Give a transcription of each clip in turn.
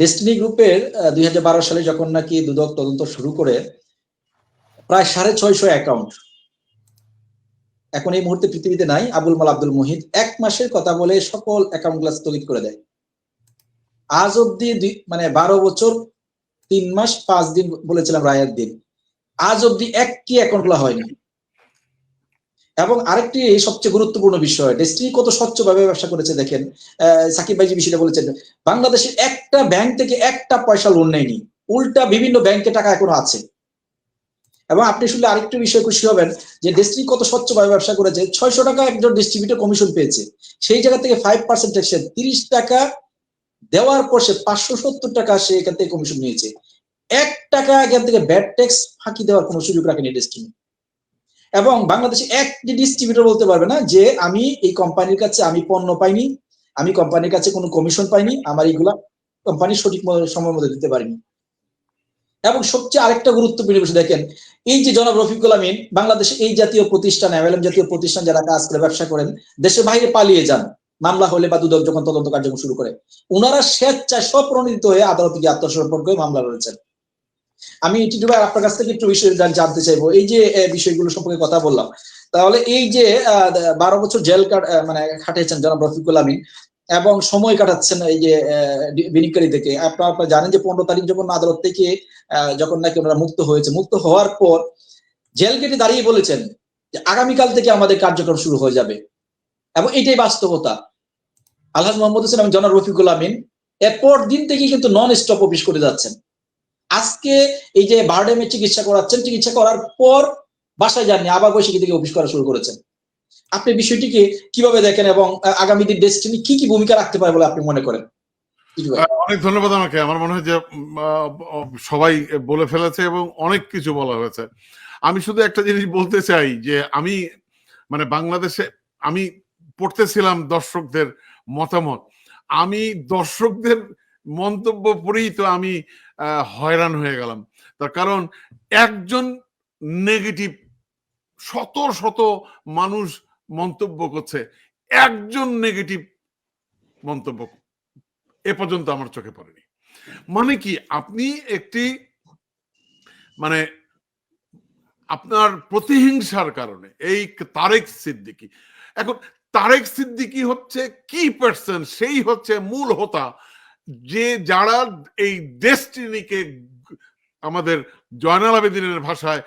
Destiny গ্রুপের দুই হাজার বারো সালে যখন নাকি দুদক তদন্ত শুরু করে, প্রায় সাড়ে ছয়শো অ্যাকাউন্ট এখন এই মুহূর্তে পৃথিবীতে নাই, আবুল মাল আব্দুল মুহিত। এক মাসের কথা বলে সকল অ্যাকাউন্টগুলা স্থগিত করে দেয়। আজ অব্দি মানে বারো বছর, তিন মাস, পাঁচ দিন বলেছিলাম রায়ের দিন। আজ অব্দি একটি অ্যাকাউন্ট খোলা হয়নি। এবং আরেকটি সবচেয়ে গুরুত্বপূর্ণ বিষয় ডেস্টিনি কত স্বচ্ছভাবে ব্যবসা করেছে দেখেন সাকিব ভাই যে বিষয়টা বলেছেন, বাংলাদেশের একটা ব্যাংক থেকে একটা পয়সা লোন নেয়নি, উল্টা বিভিন্ন ব্যাংকে টাকা এখনও আছে। এবং আপনি শুনলে আরেকটি বিষয় খুশি হবেন যে ডেস্টিনি কত স্বচ্ছভাবে ব্যবসা করেছে, ছয়শো টাকা একজন ডিস্ট্রিবিউটর কমিশন পেয়েছে, সেই জায়গা থেকে ফাইভ পার্সেন্ট ট্যাক্স তিরিশ টাকা দেওয়ার পর সে পাঁচশো সত্তর টাকা সে এখান থেকে কমিশন নিয়েছে। এক টাকা এখান থেকে ব্যাড ট্যাক্স ফাঁকি দেওয়ার কোনো সুযোগ রাখেনি ডেস্টিনি এবং বাংলাদেশে একটি ডিস্ট্রিবিউটর বলতে পারবে না, যে আমি এই কোম্পানির কাছে আমি পণ্য পাইনি, আমি কোম্পানির কাছে কোনো কমিশন পাইনি, আমার এইগুলা কোম্পানি সঠিক সময় মতো দিতে পারিনি। এবং সবচেয়ে আরেকটা গুরুত্বপূর্ণ বিষয় দেখেন, এই যে জনাব রফিকুল আমিন, বাংলাদেশে এই জাতীয় প্রতিষ্ঠান এমএলএম জাতীয় প্রতিষ্ঠান যারা কাজ করে, ব্যবসা করেন, দেশের বাইরে পালিয়ে যান, মামলা হলে বা দুদক যখন তদন্ত কার্যক্রম শুরু করে ওনারা স্বেচ্ছায় স্বপ্রণোদিত হয়ে আদালতে গিয়ে আত্মসমর্পণ করে মামলা লড়েছেন। আমি ভাই আপনার কাছ থেকে একটু বিষয় জানতে চাইব। এই যে বিষয়গুলো সম্পর্কে কথা বললাম, তাহলে এই যে বারো বছর জেল মানে খাটিয়েছেন জনাব রফিকুল আমিন এবং সময় কাটাচ্ছেন এই যে বিনিয়োগকারী থেকে। আপনারা জানেন যে, পনেরো তারিখ যখন আদালত থেকে যখন নাকি ওনারা মুক্ত হয়েছে, মুক্ত হওয়ার পর জেল গেটে দাঁড়িয়ে বলেছেন যে, আগামীকাল থেকে আমাদের কার্যক্রম শুরু হয়ে যাবে। এবং এটাই বাস্তবতা। আলহাজ মোহাম্মদ হোসেন এবং জনাব রফিকুল আমিন এরপর দিন থেকে কিন্তু নন স্টপ অফিস করে যাচ্ছেন। আজকে এই যে বারোডেমে চিকিৎসা করাচ্ছেন, চিকিৎসা করার পর বাসায় যাননি, আবার বৈশাখী থেকে অফিস করা শুরু করেছেন। আপনি বিষয়টিকে কীভাবে দেখেন এবং আগামী দিন ডেস্টিনি কি কি ভূমিকা রাখতে পারে বলে আপনি মনে করেন? অনেক ধন্যবাদ আমাকে। আমার মনে হয় যে সবাই বলে ফেলেছে এবং অনেক কিছু বলা হয়েছে। আমি শুধু একটা জিনিস বলতে চাই যে, আমি মানে বাংলাদেশে, আমি পড়তেছিলাম দর্শকদের মতামত। আমি দর্শকদের মন্তব্য পড়েই তো আমি হয়রান হয়ে গেলাম। তার কারণ একজন নেগেটিভ শত শত মানুষ মন্তব্য করছে। একজন নেগেটিভ মন্তব্য এ পর্যন্ত আমার চোখে পড়েনি। মানে কি, আপনি একটি মানে আপনার প্রতিহিংসার কারণে, এই তারেক সিদ্দিকি। এখন তারেক সিদ্দিকি হচ্ছে কি পার্সন সেই হচ্ছে মূল হোতা। যে যারা এই ডেস্টিনিকে আমাদের জয়নাল আবেদিনের ভাষায়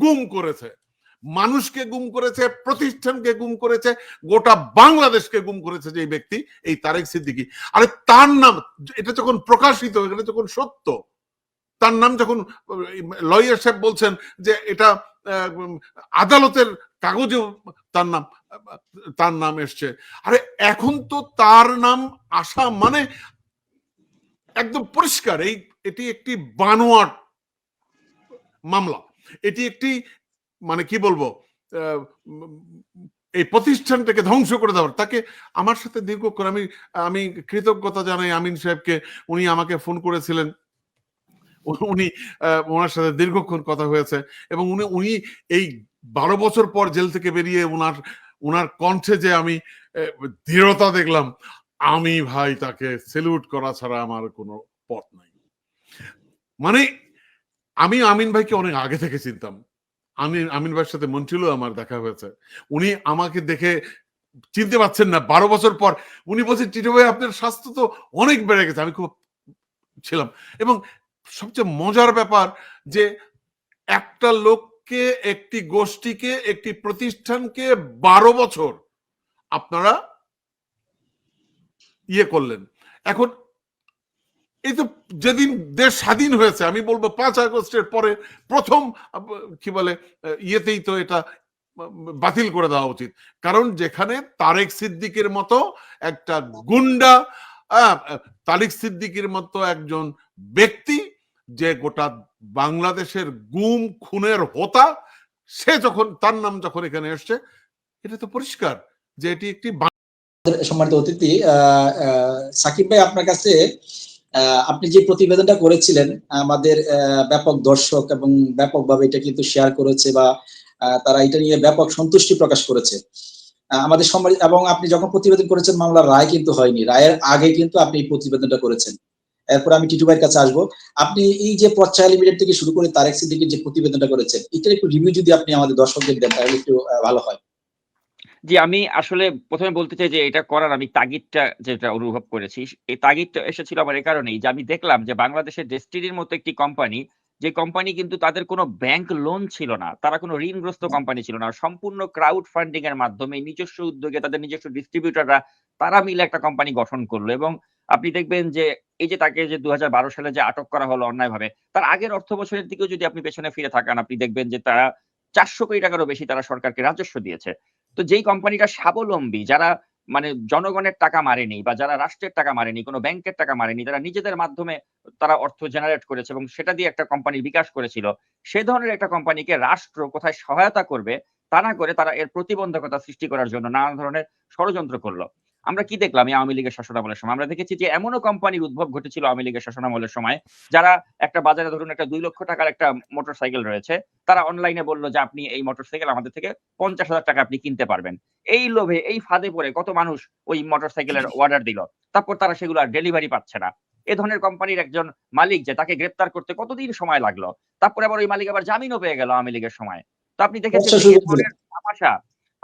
গুম করেছে, মানুষকে গুম করেছে, প্রতিষ্ঠানকে গুম করেছে, গোটা বাংলাদেশকে গুম করেছে যে ব্যক্তি, এই তারেক সিদ্দিকি। আরে তার নাম, এটা যখন প্রকাশিত, এটা যখন সত্য, তার নাম যখন, লয়ার সাহেব বলছেন যে এটা আদালতের কাগজেও তার নাম তার নাম এসছে। আরে এখন তো তার নাম আসা মানে একদম পরিষ্কার। এই, এটি একটি বানোয়াট মামলা। এটি একটি মানে কি বলব এই প্রতিষ্ঠানটাকে ধ্বংস করে দেওয়ার। তাকে আমার সাথে দীর্ঘক্ষণ আমি আমি কৃতজ্ঞতা জানাই আমিন সাহেবকে। উনি আমাকে ফোন করেছিলেন। উনি ওনার সাথে দীর্ঘক্ষণ কথা হয়েছে এবং উনি উনি এই বারো বছর পর জেল থেকে বেরিয়ে ওনার ওনার কণ্ঠে যে আমি দৃঢ়তা দেখলাম আমি ভাই তাকে সেলুট করা ছাড়া আমার কোনো পথ নাই। মানে আমি আমিন ভাইকে অনেক আগে থেকে চিনতাম। আমি আমিন ভাইয়ের সাথে মন্ত্রীলও আমার দেখা হয়েছে। উনি আমাকে দেখে চিনতে পারছেন না। বারো বছর পর উনি বলছেন টিটো ভাই, আপনার স্বাস্থ্য তো অনেক বেড়ে গেছে। আমি খুব ছিলাম। এবং সবচেয়ে মজার ব্যাপার যে একটা লোককে, একটি গোষ্ঠীকে, একটি প্রতিষ্ঠানকে বারো বছর আপনারা ইয়ে করলেন। এখন এই তো যেদিন দেশ স্বাধীন হয়েছে, আমি বলব পাঁচ আগস্টের পরে প্রথম, কি বলে, ইয়েতেই তো এটা বাতিল করে দেওয়া উচিত। কারণ যেখানে তারেক সিদ্দিকের মতো একটা গুন্ডা তারিক সিদ্দিকের মতো একজন ব্যক্তি যে গোটা বাংলাদেশের গুম, খুনের হোতা, সে যখন, তার নাম যখন এখানে এসছে, এটা তো পরিষ্কার যে এটি একটি সম্মানিত অতিথি সাকিব ভাই আপনার কাছে আপনি যে প্রতিবেদনটা করেছিলেন, আমাদের ব্যাপক দর্শক এবং ব্যাপকভাবে এটা কিন্তু শেয়ার করেছে বা তারা এটা নিয়ে ব্যাপক সন্তুষ্টি প্রকাশ করেছে। আমাদের সমাজ এবং আপনি যখন প্রতিবেদন করেছেন মামলার রায় কিন্তু হয়নি। রায়ের আগে কিন্তু আপনি এই প্রতিবেদনটা করেছেন। এরপর আমি টিটু ভাইয়ের কাছে আসব। আপনি এই যে পচ্চায় লিমিটেড থেকে শুরু করে তারেক সিদ্দিকের যে প্রতিবেদনটা করেছেন, এটার একটু রিভিউ যদি আপনি আমাদের দর্শকদের দেন, তাহলে একটু ভালো হয়। জি আমি আসলে প্রথমে বলতে চাই যে এটা করার আমি তাগিদটা যেটা অনুভব করেছি এই তাগিদটা এসেছিল আমার এই কারণেই যে আমি দেখলাম যে বাংলাদেশের ডেস্টিনির মতো একটি কোম্পানি যে কোম্পানি কিন্তু তাদের কোনো ব্যাংক লোন ছিল না তারা কোনো ঋণগ্রস্ত কোম্পানি ছিল না সম্পূর্ণ ক্রাউড ফান্ডিং এর মাধ্যমে নিজস্ব উদ্যোগে তাদের নিজস্ব ডিস্ট্রিবিউটররা তারা মিলে একটা কোম্পানি গঠন করল এবং আপনি দেখবেন যে এই যে তাকে যে দু হাজার বারো সালে যে আটক করা হলো অন্যায়ভাবে তার আগের অর্থ বছরের দিকেও যদি আপনি পেছনে ফিরে থাকান আপনি দেখবেন যে তারা চারশো কোটি টাকারও বেশি তারা সরকারকে রাজস্ব দিয়েছে। তো যেই কোম্পানিটা স্বাবলম্বী, যারা মানে জনগণের টাকা মারেনি বা যারা রাষ্ট্রের টাকা মারেনি, কোনো ব্যাংকের টাকা মারেনি, তারা নিজেদের মাধ্যমে তারা অর্থ জেনারেট করেছে এবং সেটা দিয়ে একটা কোম্পানি বিকাশ করেছিল, সে ধরনের একটা কোম্পানিকে রাষ্ট্র কোথায় সহায়তা করবে, তা না করে তারা এর প্রতিবন্ধকতা সৃষ্টি করার জন্য নানা ধরনের ষড়যন্ত্র করল। আমরা কি দেখলাম এই আওয়ামী লীগের শাসনামলের সময়? আমরা দেখেছি যে এমনও কোম্পানির উদ্ভব ঘটেছিল আওয়ামী লীগের শাসনামলের সময় যারা একটা বাজারে ধরুন একটা দুই লক্ষ টাকার একটা মোটরসাইকেল রয়েছে তারা অনলাইনে বলল যে আপনি এই মোটরসাইকেল আমাদের থেকে পঞ্চাশ হাজার টাকা আপনি কিনতে পারবেন। এই লোভে এই ফাঁদে পড়ে কত মানুষ ওই মোটরসাইকেলের অর্ডার দিল। তারপর তারা সেগুলো আর ডেলিভারি পাচ্ছে না। এ ধরনের কোম্পানির একজন মালিক যে তাকে গ্রেপ্তার করতে কতদিন সময় লাগল? তারপরে আবার ওই মালিক আবার জামিনও পেয়ে গেল আওয়ামী লীগের সময়। তো আপনি দেখেছেন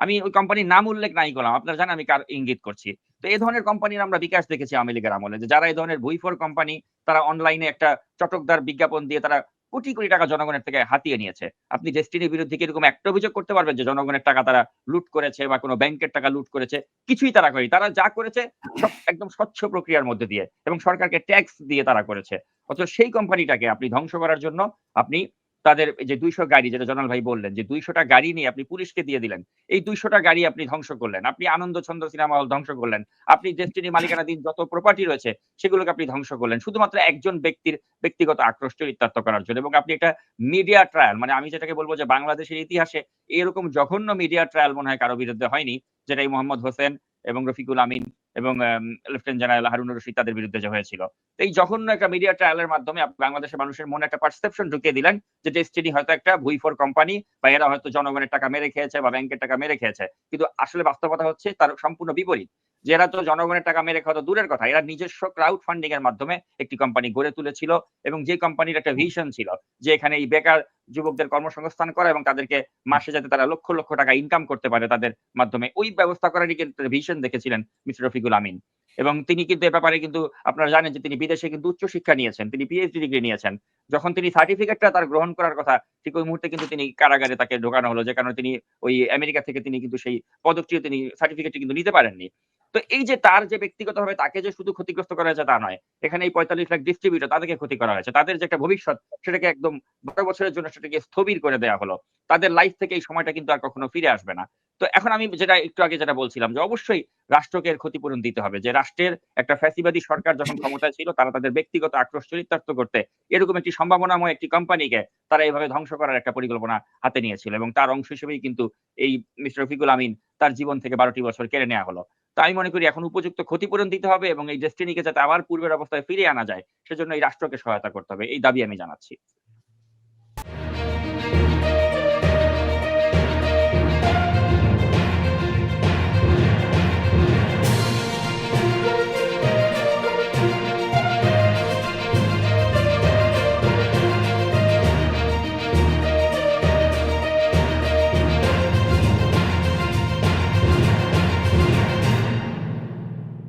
আমি ওই কোম্পানির নাম উল্লেখ নাই করলাম আপনারা জানেন আমি কার ইঙ্গিত করছি। তো এই ধরনের কোম্পানির আমরা বিকাশ দেখেছি আওয়ামী লীগের আমলে, যে যারা এই ধরনের ভুইফোর কোম্পানি তারা অনলাইনে একটা চটকদার বিজ্ঞাপন দিয়ে তারা কোটি কোটি টাকা জনগণের থেকে হাতিয়ে নিয়েছে। আপনি ডেস্টিনির বিরুদ্ধে কি এরকম একটা অভিযোগ করতে পারবেন যে জনগণের টাকা তারা লুট করেছে বা কোনো ব্যাংকের টাকা লুট করেছে? কিছুই তারা করেনি। তারা যা করেছে, সব একদম স্বচ্ছ প্রক্রিয়ার মধ্যে দিয়ে এবং সরকারকে ট্যাক্স দিয়ে তারা করেছে। অথচ সেই কোম্পানিটাকে আপনি ধ্বংস করার জন্য আপনি তাদের যে দুইশো গাড়ি যেটা জনাল ভাই বললেন যে দুইশোটা গাড়ি নিয়ে আপনি পুলিশকে দিয়ে দিলেন এই দুইশোটা গাড়ি আপনি ধ্বংস করলেন। আপনি আনন্দ ছন্দ সিনেমা হল ধ্বংস করলেন। আপনি ডেস্টিনি মালিকানাধীন যত প্রপার্টি রয়েছে সেগুলোকে আপনি ধ্বংস করলেন। শুধুমাত্র একজন ব্যক্তির ব্যক্তিগত আক্রোশ চরিতার্থ করার জন্য। এবং আপনি একটা মিডিয়া ট্রায়াল মানে আমি যেটাকে বলব যে বাংলাদেশের ইতিহাসে এরকম জঘন্য মিডিয়া ট্রায়াল মনে হয় কারও বিরুদ্ধে হয়নি যেটা এই মোহাম্মদ হোসেন এবং রফিকুল আমিন এবং লেফটেন্যান্ট জেনারেল হারুনুর রশিদ তাদের বিরুদ্ধে যে হয়েছিল। এই জঘন্য একটা মিডিয়া ট্রায়ালের মাধ্যমে বাংলাদেশের মানুষের মনে একটা পারসেপশন ঢুকিয়ে দিলেন যে টেস্টিডি হয়তো একটা ভুইফোর কোম্পানি বা এরা হয়তো জনগণের টাকা মেরে খেয়েছে বা ব্যাংকের টাকা মেরে খেয়েছে। কিন্তু আসলে বাস্তবতা হচ্ছে তার সম্পূর্ণ বিপরীত। যে তো জনগণের টাকা মেরে খাওয়া দূরের কথা, এরা নিজস্ব ক্রাউড ফান্ডিং এর মাধ্যমে একটি কোম্পানি গড়ে তুলেছিল এবং যে কোম্পানির একটা ভিশন ছিল যে এখানে এই বেকার যুবকদের কর্মসংস্থান করা এবং তাদেরকে মাসে যাতে তারা লক্ষ লক্ষ টাকা ইনকাম করতে পারে তাদের মাধ্যমে, ওই ব্যবস্থা করারই কিন্তু ভিশন দেখেছিলেন মিস্টার রফিকুল আমিন। এবং তিনি কিন্তু এ ব্যাপারে কিন্তু আপনারা জানেন যে তিনি বিদেশে কিন্তু উচ্চ শিক্ষা নিয়েছেন, তিনি পিএইচডি ডিগ্রি নিয়েছেন। যখন তিনি সার্টিফিকেটটা তার গ্রহণ করার কথা, ঠিক ওই মুহূর্তে কিন্তু তিনি কারাগারে তাকে ঢোকানো হলো, যে কারণে তিনি ওই আমেরিকা থেকে তিনি কিন্তু সেই পদকটিও তিনি সার্টিফিকেটটি কিন্তু নিতে পারেননি। তো এই যে তার যে ব্যক্তিগতভাবে তাকে যে শুধু ক্ষতিগ্রস্ত করা হয়েছে তা নয়, এখানে এই পঁয়তাল্লিশ লাখ ডিস্ট্রিবিউটর তাদেরকে ক্ষতি করা হয়েছে। তাদের যে একটা ভবিষ্যৎ, সেটাকে একদম বারো বছরের জন্য সেটাকে স্থবির করে দেওয়া হলো। তাদের লাইফ থেকে এই সময়টা কিন্তু আর কখনো ফিরে আসবে না। তো এখন আমি যেটা, একটু আগে যেটা বলছিলাম যে অবশ্যই রাষ্ট্রকে এর ক্ষতিপূরণ দিতে হবে। যে রাষ্ট্রের একটা ফ্যাসিবাদী সরকার যখন ক্ষমতায় ছিল, তারা তাদের ব্যক্তিগত আক্রোশ চরিতার্থ করতে এরকম একটি সম্ভাবনাময় একটি কোম্পানিকে তারা এইভাবে ধ্বংস করার একটা পরিকল্পনা হাতে নিয়েছিল এবং তার অংশ হিসেবেই কিন্তু এই মিস্টার রফিকুল আমিন তার জীবন থেকে বারোটি বছর কেড়ে নেওয়া হলো। তো আমি মনে করি এখন উপযুক্ত ক্ষতিপূরণ দিতে হবে এবং এই ডেস্টিনিকে যাতে আবার পূর্বের অবস্থায় ফিরিয়ে আনা যায়, সেজন্য এই রাষ্ট্রকে সহায়তা করতে হবে। এই দাবি আমি জানাচ্ছি।